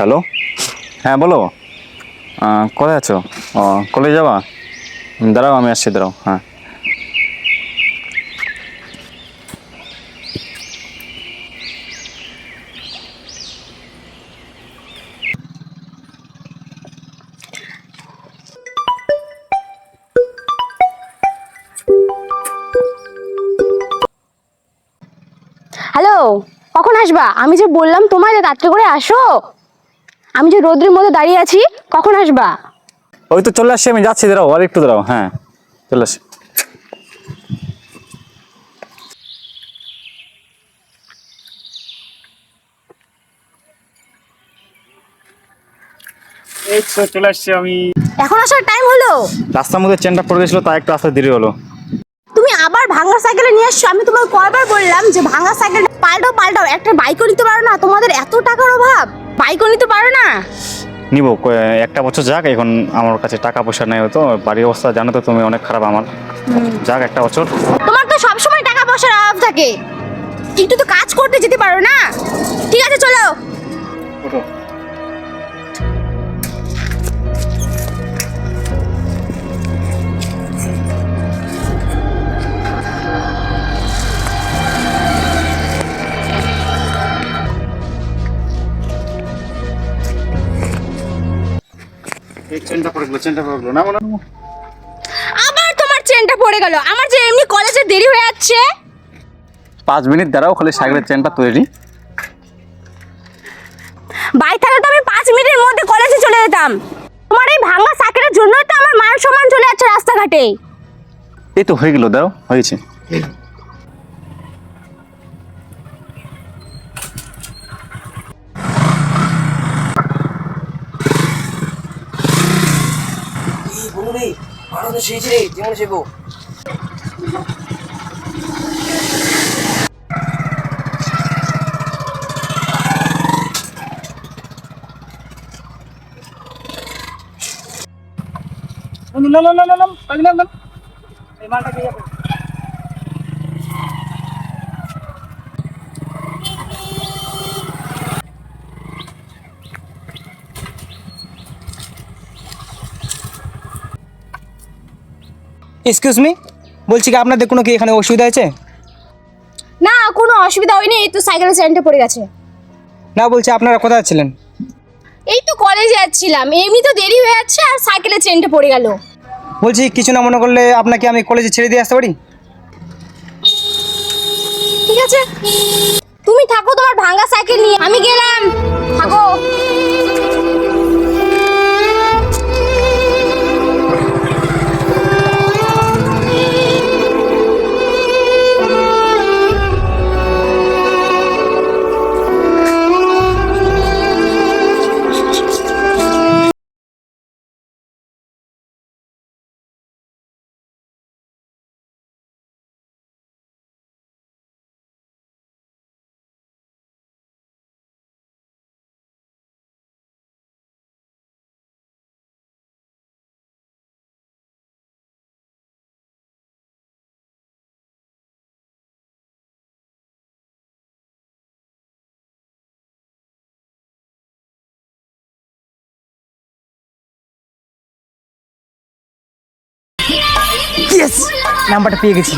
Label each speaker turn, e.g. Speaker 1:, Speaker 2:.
Speaker 1: Hello? হ্যাঁ বলো। কোথায় আছো? ও, কলেজ যাবা? দাঁড়াও, আমি আসছি, দাঁড়াও হ্যাঁ।
Speaker 2: হ্যালো, কখন আসবা? আমি যে বললাম তোমায় যে রাত্রে করে আসো। আমি যে রোদ্রের মধ্যে দাঁড়িয়ে আছি কখন আসবা?
Speaker 1: ওই তো চলে আসছি আমি যাচ্ছি দাঁড়াও আর একটু দাঁড়াও হ্যাঁ চলে আসছি। এই তো চলে আসছি আমি।
Speaker 2: এখন আসার টাইম হলো?
Speaker 1: রাস্তার মধ্যে চেনটা পড়ে গেছিল তাই একটু আসতে দেরি হলো।
Speaker 2: তুমি আবার ভাঙা সাইকেলে নিয়ে আসছো আমি তোমাকে কয়বার বললাম যে ভাঙা সাইকেল পাল্টাও পাল্টাও। একটা বাইকও নিতে পারো না তোমাদের এত টাকার অভাব। বাইকও নিতে পারো না?
Speaker 1: নিব একটা বছর যাক এখন আমার কাছে টাকা পয়সা নেই তো বাড়ির অবস্থা জানো তো তুমি অনেক খারাপ আমার। যাক একটা বছর।
Speaker 2: তোমার তো সবসময় টাকা পয়সার অভাব থাকে। কিন্তু তো কাজ করতে যেতে পারো না? ঠিক আছে চলো।
Speaker 1: চেনটা পড়ে গেলো চেনটা পড়ে গেলো। না মনে
Speaker 2: আবার তোমার চেনটা পড়ে গেল। আমার যে এমনি কলেজে দেরি হয়ে যাচ্ছে।
Speaker 1: পাঁচ মিনিট দাঁড়াও খালি সাইকেলের চেনটা তৈরি।
Speaker 2: বাইক থাকলে তো আমি পাঁচ মিনিটের মধ্যে কলেজে চলে যেতাম। তোমার এই ভাঙা সাইকেলের জন্যই তো আমার মান সম্মান চলে যাচ্ছে রাস্তাঘাটে।
Speaker 1: এই তো হয়ে গেলো দাও হয়েছে
Speaker 3: করে আনন্দ সেই রে জীবন সেব
Speaker 4: না না না না না না এই মালটা খেয়ে যাবে? এক্সকিউজ মি বলছি কি আপনাদের কোনো কি এখানে অসুবিধা আছে?
Speaker 2: না কোনো অসুবিধা হয়নি এই তো সাইকেলের চেনটা পড়ে গেছে।
Speaker 4: না বলছি আপনারা কোথায় ছিলেন?
Speaker 2: এই তো কলেজে যাচ্ছিলাম এমনি তো দেরি হয়ে যাচ্ছে আর সাইকেলের চেনটা পড়ে গেল।
Speaker 4: বলছি কিছু না মনে করলে আপনাকে আমি কলেজে ছেড়ে দিয়ে আসতে পারি?
Speaker 2: ঠিক আছে। তুমি থাকো তোমার ভাঙা সাইকেল নিয়ে আমি গেলাম।
Speaker 4: নাম্বারটা পেয়ে গেছি।